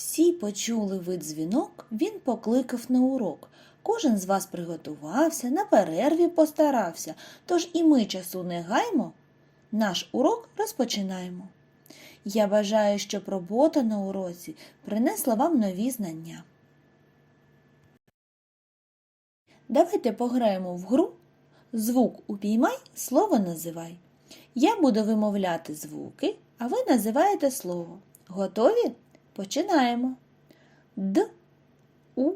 Всі почули ви дзвінок, він покликав на урок. Кожен з вас приготувався, на перерві постарався, тож і ми часу не гаймо, наш урок розпочинаємо. Я бажаю, щоб робота на уроці принесла вам нові знання. Давайте пограємо в гру Звук упіймай, слово називай. Я буду вимовляти звуки, а ви називаєте слово. Готові? Починаємо. Д, У,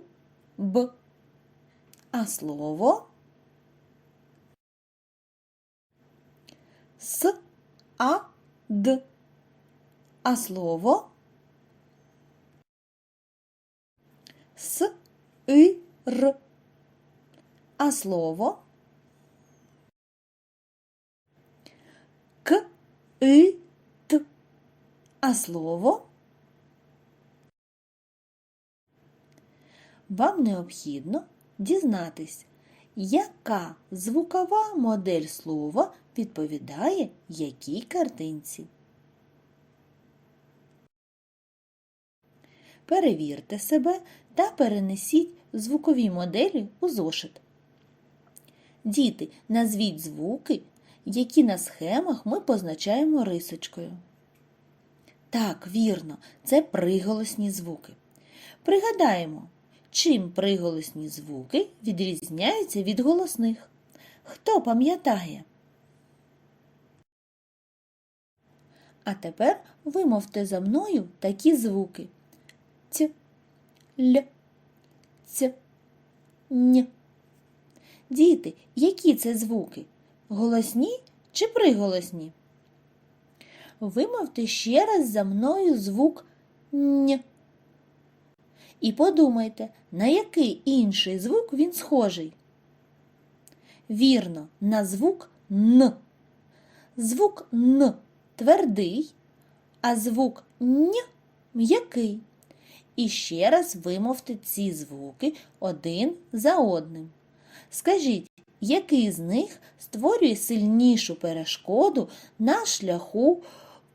Б. А слово С, А, Д. А слово С, И, Р. А слово К, И, Т. А слово вам необхідно дізнатись, яка звукова модель слова відповідає якій картинці. Перевірте себе та перенесіть звукові моделі у зошит. Діти, назвіть звуки, які на схемах ми позначаємо рисочкою. Так, вірно, це приголосні звуки. Пригадаємо, чим приголосні звуки відрізняються від голосних. Хто пам'ятає? А тепер вимовте за мною такі звуки Т, Л, Ц, Н. Діти, які це звуки? Голосні чи приголосні? Вимовте ще раз за мною звук Н. І подумайте, на який інший звук він схожий. Вірно, на звук Н. Звук Н твердий, а звук Н м'який. І ще раз вимовте ці звуки один за одним. Скажіть, який з них створює сильнішу перешкоду на шляху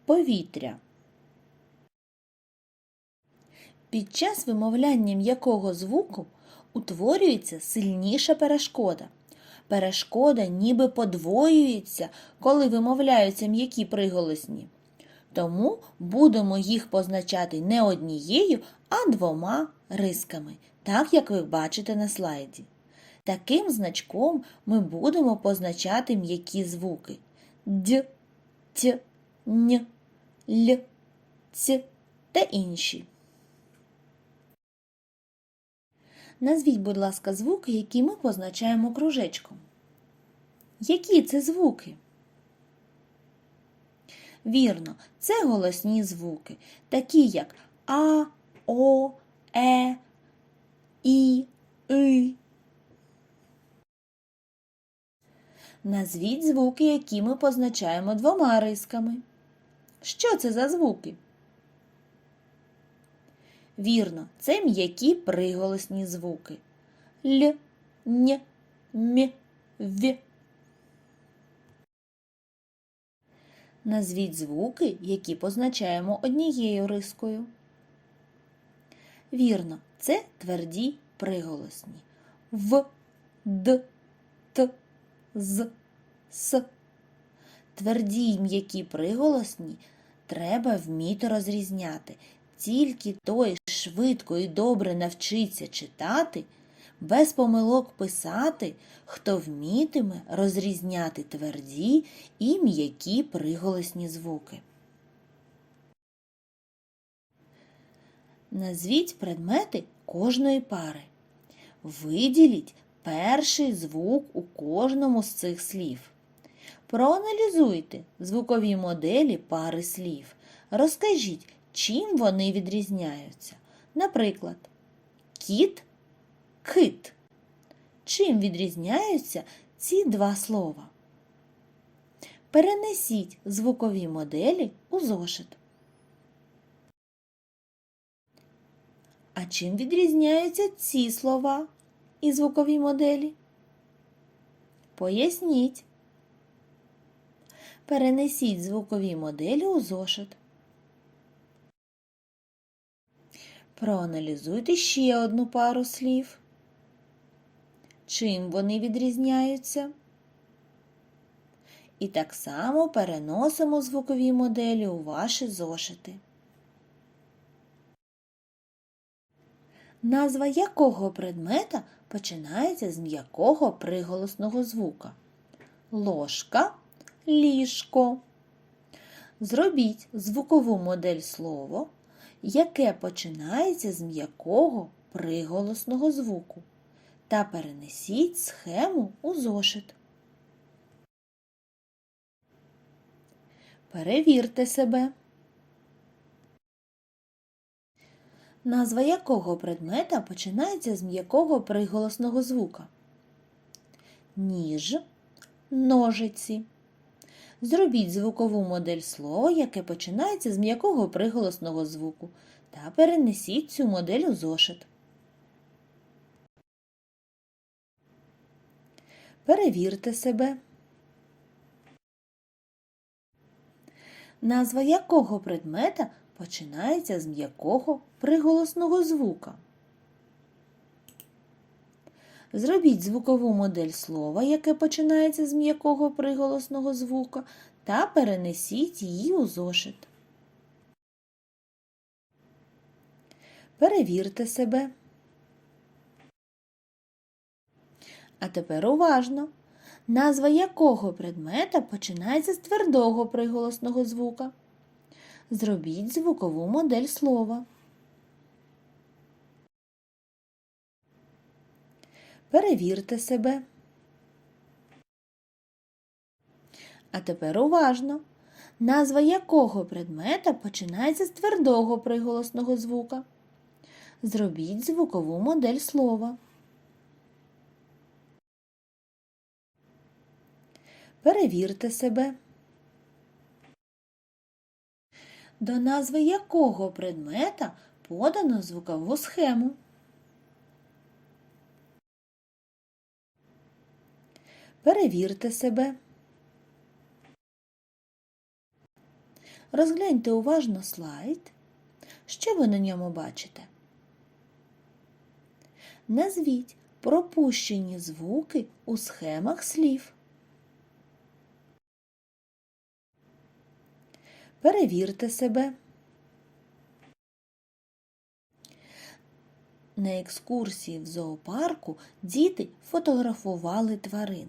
повітря? Під час вимовляння м'якого звуку утворюється сильніша перешкода. Перешкода ніби подвоюється, коли вимовляються м'які приголосні. Тому будемо їх позначати не однією, а двома рисками, так як ви бачите на слайді. Таким значком ми будемо позначати м'які звуки Д, Т, Н, Л, Ц та інші. Назвіть, будь ласка, звуки, які ми позначаємо кружечком. Які це звуки? Вірно, це голосні звуки, такі як А, О, Е, І, И. Назвіть звуки, які ми позначаємо двома рисками. Що це за звуки? Вірно, це м'які приголосні звуки. Л, Н, М, В. Назвіть звуки, які позначаємо однією рискою. Вірно, це тверді приголосні. В, Д, Т, З, С. Тверді й м'які приголосні треба вміти розрізняти. Тільки той швидко і добре навчиться читати, без помилок писати, хто вмітиме розрізняти тверді і м'які приголосні звуки. Назвіть предмети кожної пари. Виділіть перший звук у кожному з цих слів. Проаналізуйте звукові моделі пари слів. Розкажіть, чим вони відрізняються. Наприклад, кіт, кит. Чим відрізняються ці два слова? Перенесіть звукові моделі у зошит. А чим відрізняються ці слова і звукові моделі? Поясніть. Перенесіть звукові моделі у зошит. Проаналізуйте ще одну пару слів. Чим вони відрізняються? І так само переносимо звукові моделі у ваші зошити. Назва якого предмета починається з м'якого приголосного звука? Ложка, ліжко. Зробіть звукову модель слова, яке починається з м'якого приголосного звуку, та перенесіть схему у зошит. Перевірте себе. Назва якого предмета починається з м'якого приголосного звука? Ніж, ножиці. Зробіть звукову модель слова, яке починається з м'якого приголосного звуку, та перенесіть цю модель у зошит. Перевірте себе. Назва якого предмета починається з м'якого приголосного звука? Зробіть звукову модель слова, яке починається з м'якого приголосного звука, та перенесіть її у зошит. Перевірте себе. А тепер уважно. Назва якого предмета починається з твердого приголосного звука? Зробіть звукову модель слова. Перевірте себе. А тепер уважно. Назва якого предмета починається з твердого приголосного звука? Зробіть звукову модель слова. Перевірте себе. До назви якого предмета подано звукову схему? Перевірте себе. Розгляньте уважно слайд. Що ви на ньому бачите? Назвіть пропущені звуки у схемах слів. Перевірте себе. На екскурсії в зоопарку діти фотографували тварин.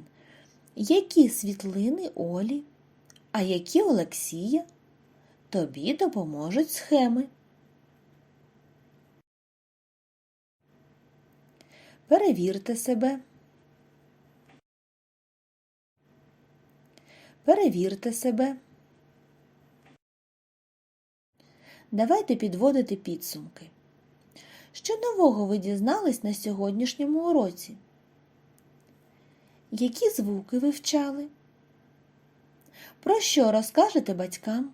Які світлини Олі, а які Олексія? Тобі допоможуть схеми. Перевірте себе. Перевірте себе. Давайте підводити підсумки. Що нового ви дізнались на сьогоднішньому уроці? Які звуки ви вчали? Про що розкажете батькам?